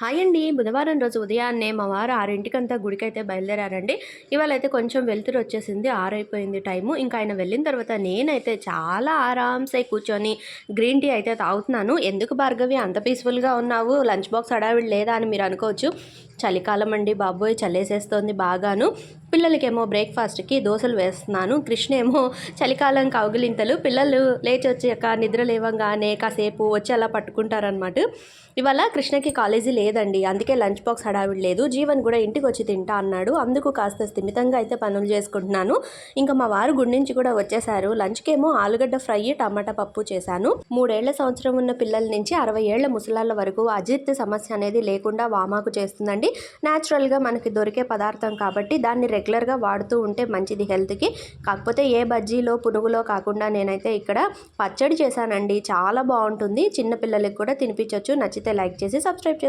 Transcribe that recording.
Hi అండి. బుధవారం రోజు ఉదయాన్నే మా వారు ఆరింటికంతా గుడికైతే బయలుదేరారండి. ఇవాళ అయితే కొంచెం వెలుతురు వచ్చేసింది. ఆరైపోయింది టైము. ఇంకా ఆయన వెళ్ళిన తర్వాత నేనైతే చాలా ఆరామ్సే కూర్చొని గ్రీన్ టీ అయితే తాగుతున్నాను. ఎందుకు భార్గవి అంత పీస్ఫుల్గా ఉన్నావు? లంచ్ బాక్స్ అడావిడి లేదా అని మీరు అనుకోవచ్చు. చలికాలం అండి బాబోయ్. చల్లేసేస్తోంది బాగాను. పిల్లలకేమో బ్రేక్ఫాస్ట్కి దోశలు వేస్తున్నాను. కృష్ణ ఏమో చలికాలం కౌగిలింతలు. పిల్లలు లేచి వచ్చాక నిద్ర లేవంగానే కాసేపు వచ్చి అలా పట్టుకుంటారనమాట ఇవాళ కృష్ణకి కాలేజీ లేదండి. అందుకే లంచ్ బాక్స్ హడావిడి లేదు. జీవన్ కూడా ఇంటికి వచ్చి తింటా అన్నాడు. అందుకు కాస్త స్థిమితంగా అయితే పనులు చేసుకుంటున్నాను. ఇంకా మా వారు గుడి నుంచి కూడా వచ్చేసారు లంచ్కేమో ఆలుగడ్డ ఫ్రై టమాటా పప్పు చేశాను. మూడేళ్ళ సంవత్సరం ఉన్న పిల్లల నుంచి అరవై ఏళ్ళ ముసలాళ్ళ వరకు అజీర్తి సమస్య అనేది లేకుండా వామాకు చేస్తుందండి. న్యాచురల్గా మనకి దొరికే పదార్థం కాబట్టి దాన్ని రెగ్యులర్గా వాడుతూ ఉంటే మంచిది హెల్త్కి. కాకపోతే ఏ బజ్జీలో పునుగులో కాకుండా నేనైతే ఇక్కడ పచ్చడి చేశానండి. చాలా బాగుంటుంది. చిన్న పిల్లలకి కూడా తినిపించవచ్చు నచ్చితే లైక్ చేసి సబ్స్క్రైబ్ చేసి